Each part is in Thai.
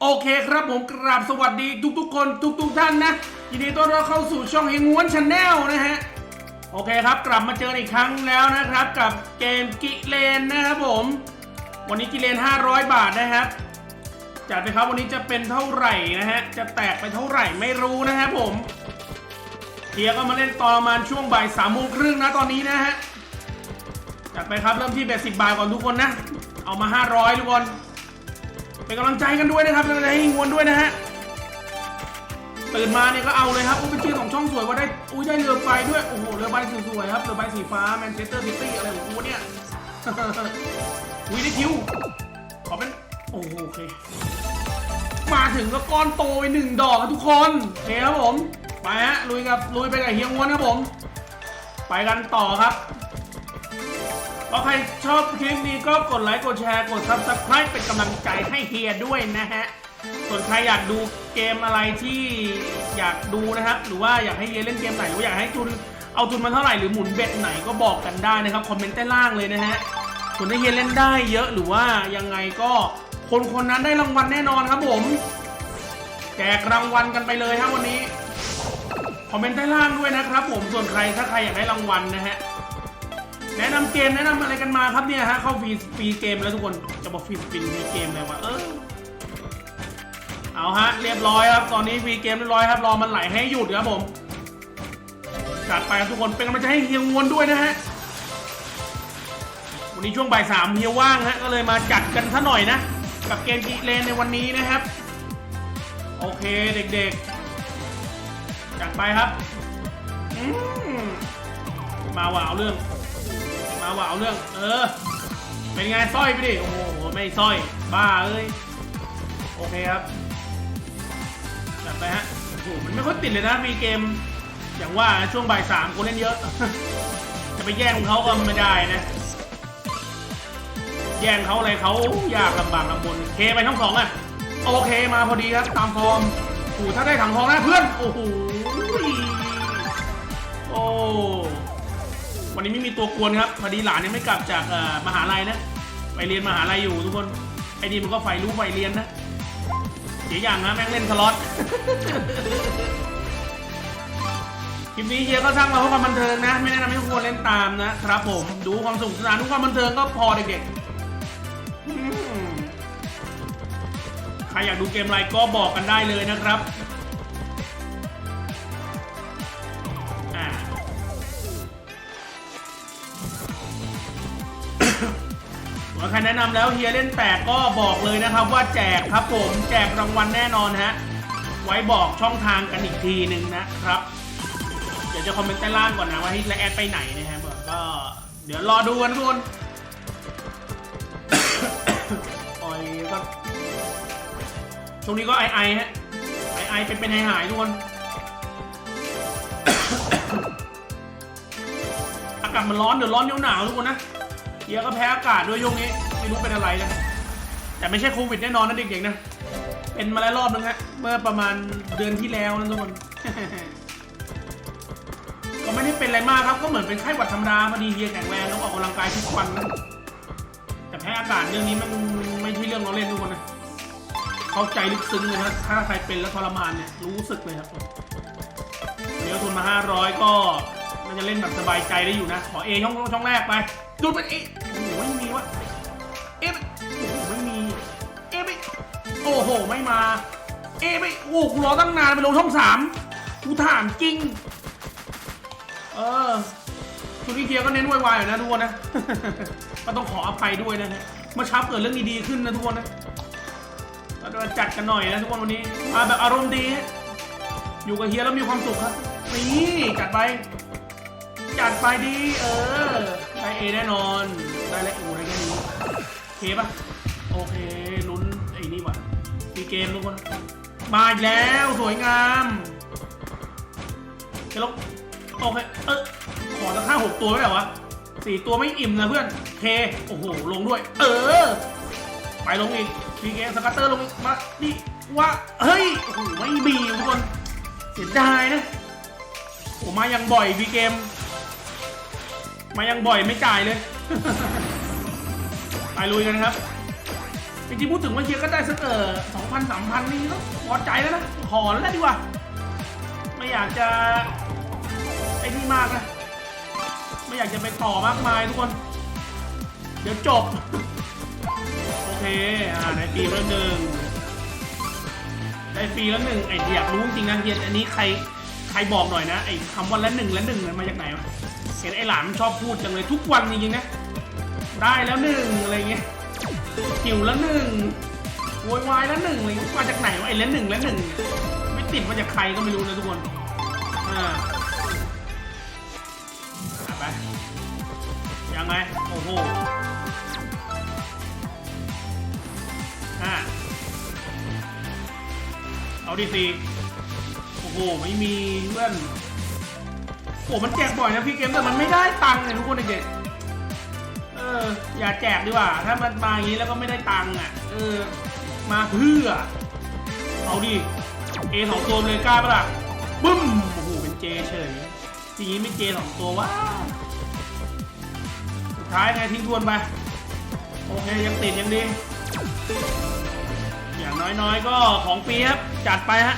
โอเคครับผมกราบสวัสดีทุกๆ คนทุกๆท่านนะยินดีต้อนรับเข้าสู่ช่องเฮงม้วนชาแนลนะฮะโอเคครับกลับมาเจออีกครั้งแล้วนะครับกับเกมกิเลนนะครับผม วันนี้กิเลน 500 บาทนะครับจัดไปครับวันนี้จะเป็นเท่าไหร่นะฮะจะแตกไปเท่าไหร่ไม่รู้นะครับผมเทียก็มาเล่นตอนประมาณช่วงบ่ายสามโมงครึ่งนะตอนนี้นะฮะจัดไปครับเริ่มที่เบสสิบบาทก่อนทุกคนนะเอามา 500ทุกคน เป็นกำลังใจกันด้วยนะครับเป็นกำลังใจให้งวนด้วยนะฮะตื่นมาเนี่ยก็เอาเลยครับโอ้เป็นชื่อของช่องสวยว่าได้อุ้ยได้เรือใบด้วยโอ้โหเรือใบสวยๆครับเรือใบสีฟ้าแมนเชสเตอร์ซิตี้อะไรของกูเนี่ยอุ้ยได้คิวขอเป็นโอ้โหโอเคมาถึงก็ก้อนโตไปหนึ่งดอกครับทุกคนโอเคครับผมไปฮะลุยกับลุยไปกับเฮียงวนครับผม ไปกันต่อครับ ก็ใครชอบคลิปนี้ก็กดไลค์กดแชร์กด subscribe เป็นกำลังใจให้เฮียด้วยนะฮะ ส่วนใครอยากดูเกมอะไรที่อยากดูนะครับ หรือว่าอยากให้เฮียเล่นเกมไหนหรือว่าอยากให้ทุนเอาทุนมาเท่าไหร่หรือหมุนเบ็ดไหนก็บอกกันได้นะครับคอมเมนต์ใต้ล่างเลยนะฮะส่วนถ้าเฮียเล่นได้เยอะหรือว่ายังไงก็คนคนนั้นได้รางวัลแน่นอนครับผม แจกรางวัลกันไปเลยครับวันนี้คอมเมนต์ใต้ล่างด้วยนะครับผมส่วนใครถ้าใครอยากได้รางวัลนะฮะ แนะนำเกมแนะนำอะไรกันมาครับเนี่ยฮะเข้าฟรีฟรีเกมแล้วทุกคนจะบอกฟรีสปินฟรีเกมเลยวะเออเอาฮะเรียบร้อยครับ ตอนนี้ฟรีเกมเรียบร้อยครับรอมันไหลให้หยุดครับผมจัดไปครับทุกคนเป็นกำลังใจให้เฮียงวนด้วยนะฮะวันนี้ช่วงบ่ายสามเฮียว่างฮะก็เลยมาจัดกันซะหน่อยนะ กับเกมกีเลนในวันนี้นะครับ โอเคเด็กๆ จัดไปครับมมาว่าเอาเรื่องาว่าเอาเรื่อง เออ เป็นไงสร้อยไปดิ โอ้โห ไม่สร้อย บ้าเอ้ย โอเคครับจัดไปฮะ โอ้โห มันไม่ค่อยติดเลยนะ มีเกม อย่างว่าช่วงบ่ายสามคนเล่นเยอะ จะไปแย่งเขาก็ไม่ได้นะ แย่งเขาอะไรเขายากลำบากลำบน เคไปทั้งสองอะ โอเคมาพอดีครับ ตามฟอร์มโอ้ถ้าได้ถังทองนะเพื่อน โอ้โห โอ้ วันนี้ไม่มีตัวกวนครับพอดีหลานยังไม่กลับจากมหาลัยนะไปเรียนมหาลัยอยู่ทุกคนไอ้นี่มันก็ใฝ่รู้ใฝ่เรียนนะเสียอย่างนะแม่งเล่นสล็อตคลิปนี้เฮียก็สร้างมาเพื่อความบันเทิงนะ ไม่แนะนำให้ทุกคนเล่นตามนะครับผมดูความสนุกสนานดูความบันเทิงก็พอเด็กๆใครอยากดูเกมอะไรก็บอกกันได้เลยนะครับ ใครแนะนำแล้วเฮียเล่นแปกก็บอกเลยนะครับว่าแจกครับผมแจกรางวัลแน่นอนฮะไว้บอกช่องทางกันอีกทีหนึ่งนะครับ เดี๋ยวจะคอมเมนต์ใต้ล่างก่อนนะว่าให้และแอดไปไหนนะครับก็ เดี๋ยวรอดูกันทุกคนโอ้ยก็ช่วงนี้ก็ไอไอฮะไอไอเป็นเป็นหายหายทุกคนอากาศมันร้อนเดี๋ยวร้อนเดี๋ยวหนาวทุกคนนะ เฮียก็แพ้อากาศด้วยช่งนี้ ไม่รู้เป็นอะไรนะ แต่ไม่ใช่โควิดแน่นอนนะเด็กๆนะ เป็นมาแล้วรอบนึงฮะ เมื่อประมาณเดือนที่แล้วนะทุกคน ก็ไม่ได้เป็นอะไรมากครับ ก็เหมือนเป็นไข้หวัดธรรมดาพอดีเฮียแข็งแรงต้องออกกำลังกายทุกวันนะแต่แพ้อากาศเรื่องนี้มันไม่ใช่เรื่องเราเล่นทุกคนนะเข้าใจลึกซึ้งเลยนะถ้าใครเป็นแล้วทรมานเนี่ยรู้สึกเลยครับเดี๋ยวทุนมา 500 ก็ น่าจะเล่นแบบสบายใจได้อยู่นะ ขอเอช่องช่องแรกไป ดูดไปเอโอ้โหไม่มีวะเอะโอ้โหไม่มี เอไม่โอ้โหไม่มา เอไม่โอ้กูรอตั้งนานไปลงช่องสามกูถามจริง เออคุณนิเกียก็เน้นวายๆอยู่นะทุกคนนะ ก็ต้องขออภัยด้วยนะฮะ เมื่อเช้าเกิดเรื่องดีๆขึ้นนะทุกคนนะเราจะมาจัดกันหน่อยนะทุกคนวันนี้มาแบบอารมณ์ดี อยู่กับเฮียแล้วมีความสุขครับ นี่จัดไป จัดไปดี เออ ได้เอแน่นอน ได้และอูได้แค่นี้โอเคปะโอเค ลุ้นไอ้นี่ว่ะมีเกมทุกคน มาอีกแล้วสวยงามเดี๋ยวลงโอเค เออ ขอสักห้าหกตัวไว้เหรอวะสี่ตัวไม่อิ่มนะเพื่อนเค โอ้โห ลงด้วย เออ ไปลงอีกมีเกมสกัตเตอร์ลงอีก มาดิว่าเฮ้ย โอ้โห ไม่มีทุกคน เสียดายนะโอมายังบ่อยวีเกม มายังบ่อยไม่จ่ายเลย ไปลุยกันนะครับจริงๆพูดถึงว่าเฮียก็ได้สักเออสองพันสามพันนี่ก็พอใจแล้วนะขอแล้วดีกว่า ไม่อยากจะไอ้นี่มากนะ ไม่อยากจะไปต่อมากมายทุกคน เดี๋ยวจบ โอเค อ่าได้ฟรีแล้วหนึ่งได้ฟรีแล้วหนึ่งไอ้อยากรู้จริงๆนะเฮียอันนี้ใครใครบอกหน่อยนะไอ้คำว่าละหนึ่งละหนึ่งมันมาจากไหนวะ เห็นไอ้หลานมันชอบพูดจังเลยทุกวันจริงๆนะ ได้แล้วหนึ่งอะไรเงี้ยหิวแล้วหนึ่งโวยวายแล้วหนึ่งอะไรมาจากไหนวะไอ้แล้วหนึ่งแล้วหนึ่งไม่ติดมาจากใครก็ไม่รู้นะทุกคนอ่าไปยังไงโอ้โหอ่าเอาดีซีโอ้โหไม่มีเพื่อน โอ้มันแจกบ่อยนะพี่เกมแต่มันไม่ได้ตังค์เลยทุกคนเด็กๆเออ อย่าแจกดีกว่า ถ้ามันมาอย่างนี้แล้วก็ไม่ได้ตังค์อะ เออ มาเพื่อ เอาดิเอสองตัวเลยกล้าปะล่ะบึ้มโอ้โหเป็นเจเฉยทีนี้ไม่เจสองตัวว้าสุดท้ายไงทิ้งทวนไป โอเคยังติดยังดีอย่างน้อยๆก็ของปีครับ จัดไปฮะ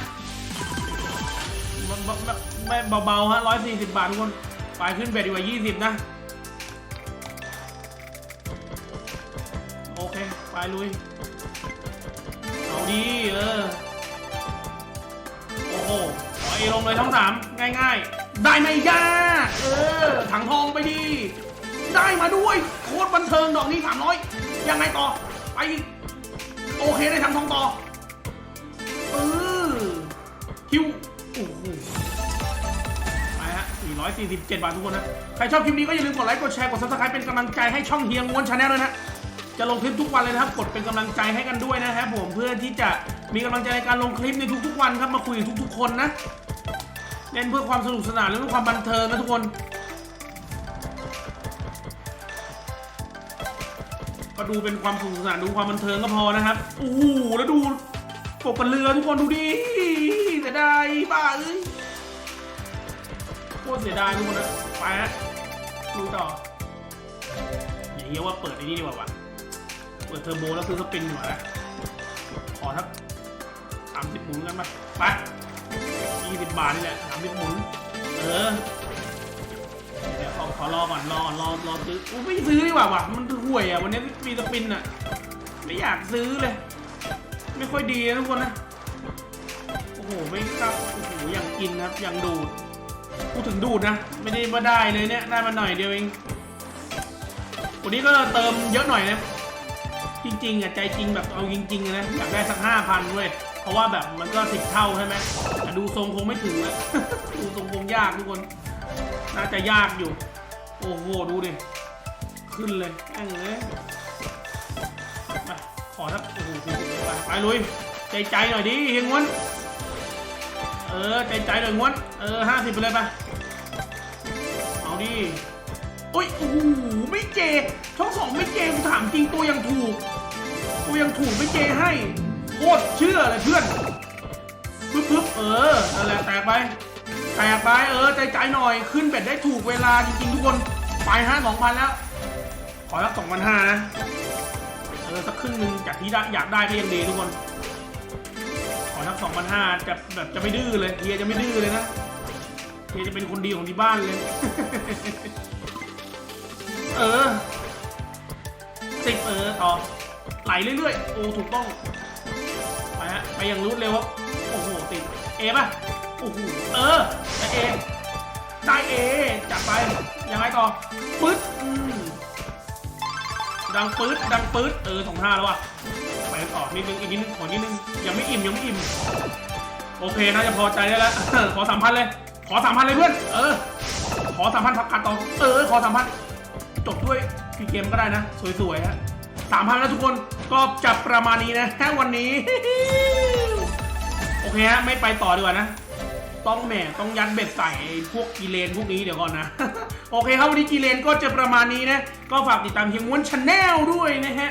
ไม่เบาๆฮะร้อยสี่สิบบาททุกคนไปขึ้นเบ็ดดีกว่ายี่สิบนะ โอเค ไปลุย เอาดีเออ โอ้โหขอเอลงเลยทั้งสามง่ายๆ ได้ไม่ยาก เออ ถังทองไปดี ได้มาด้วย โคตรบันเทิงดอกนี้สามร้อยยังไงต่อ ไปอีก โอเคได้ถังทองต่อ เออ คิว โอ้โห 147 บาททุกคนนะ ใครชอบคลิปนี้ก็อย่าลืมกดไลค์ กดแชร์ กดซับสไครป์เป็นกำลังใจให้ช่องเฮียงวนชาแนลเลยนะ จะลงคลิปทุกวันเลยนะครับ กดเป็นกำลังใจให้กันด้วยนะครับผม เพื่อที่จะมีกำลังใจในการลงคลิปในทุกๆวันครับ มาคุยกับทุกๆคนนะเล่นเพื่อความสนุกสนานและเพื่อความบันเทิงนะทุกคนก็ดูเป็นความสนุกสนานดูความบันเทิงก็พอนะครับ โอ้โห แล้วดูปกกันเรือทุกคนดูดิเสียด้ยบ้าเอ้ย ตรเสียดายทุกคนนะ ไปฮะดูต่อ อย่าเรียว่าเปิดไอ้นี่ดีกว่าวะเปิดเทอร์โบแล้วคือสปินหัวนะ ขอทักสามสิบหมุนกันมาไปยี่สิบบาทนี่แหละสามสิบหมุน เออ เดี๋ยวขอขอรอก่อนรอรอรอซื้ออู้ไม่ซื้อดีกว่าวะมันห่วยอะวันนี้มีสปินอะ ไม่อยากซื้อเลย ไม่ค่อยดีนะทุกคนนะ โอ้โห ไม่ครับ โอ้โห อย่างกินครับ อย่างดูด พูดถึงดูดนะ ไม่ได้มาได้เลยเนี่ย ได้มาหน่อยเดียวเอง วันนี้ก็เติมเยอะหน่อยนะ จริงๆอะใจจริงแบบเอาจริงๆนะ อยากได้สักห้าพันเว้ย เพราะว่าแบบมันก็สิบเท่าใช่ไหมแต่ดูทรงคงไม่ถึงนะดูทรงคงยากทุกคน น่าจะยากอยู่ โอ้โห ดูดิ ขึ้นเลยแม่งเลยมาขอสักโอ้โหไปไปลุย ใจใจหน่อยดิเฮงวน เออ ใจใจหน่อยงวนเออห้าสิบไปเลยไปเอาดิอุ้ยโอ้โหไม่เจ ช่องสองไม่เจกูถามจริงตัวยังถูก ตัวยังถูกไม่เจให้โคตรเชื่อเลยเพื่อนปึ๊บปึ๊บเออนั่นแหละแตกไปแตกไปเออใจใจหน่อยขึ้นเบ็ดได้ถูกเวลาจริงๆทุกคนไปห้าสองพันแล้ว ขอสักสองพันห้านะเออสักครึ่งหนึ่งจากที่ได้อยากได้ก็ยังดีทุกคน ขอสักสองพันห้าจะแบบจะไม่ดื้อเลยเฮียจะไม่ดื้อเลยนะเฮียจะเป็นคนดีของที่บ้านเลย เออสิบเออต่อไหลเรื่อยๆ โอ้ถูกต้อง ไปฮะไปอย่างรู้เร็วครับ โอ้โหติด เอป่ะ โอ้โหเออได้เอได้เอจัดไป ยังไงต่อปึ๊ดดังปื๊ดดังปื๊ดเออสองห้าแล้วอะ ไปกันต่อนิดนึงอีกนิดนึงขอนิดนึงยังไม่อิ่มยังไม่อิ่มโอเคน่าจะพอใจได้แล้ว ขอสามพันเลย ขอสามพันเลยเพื่อน เออ ขอสามพันพักกันต่อเออ ขอสามพันจบด้วยพีเกมก็ได้นะ สวยๆฮะสามพันแล้วทุกคนก็จับประมาณนี้นะแค่วันนี้ โอเคฮะไม่ไปต่อดีกว่านะ ต้องแหมต้องยัดเบ็ดใส่พวกกีเลนพวกนี้เดี๋ยวก่อนนะ โอเคครับวันนี้กีเลนก็จะประมาณนี้นะ ก็ฝากติดตามเฮียงม้วนชาแนลด้วยนะฮะ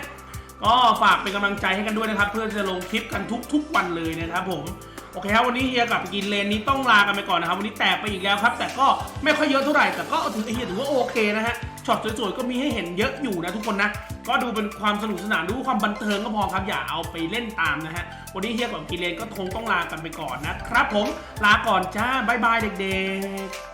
ก็ฝากเป็นกำลังใจให้กันด้วยนะครับ เพื่อจะลงคลิปกันทุกๆวันเลยนะครับผมโอเคครับวันนี้เฮียกับกินเลนนี้ต้องลากันไปก่อนนะครับ วันนี้แตกไปอีกแล้วครับ แต่ก็ไม่ค่อยเยอะเท่าไหร่แต่ก็ถือเฮียถือว่าโอเคนะฮะช็อตสวยๆก็มีให้เห็นเยอะอยู่นะทุกคนนะ ก็ดูเป็นความสนุกสนานดูความบันเทิงก็พอครับอย่าเอาไปเล่นตามนะฮะวันนี้เฮียกับกินเลนก็คงต้องลากันไปก่อนนะครับผมลาก่อนจ้าบายบายเด็กๆ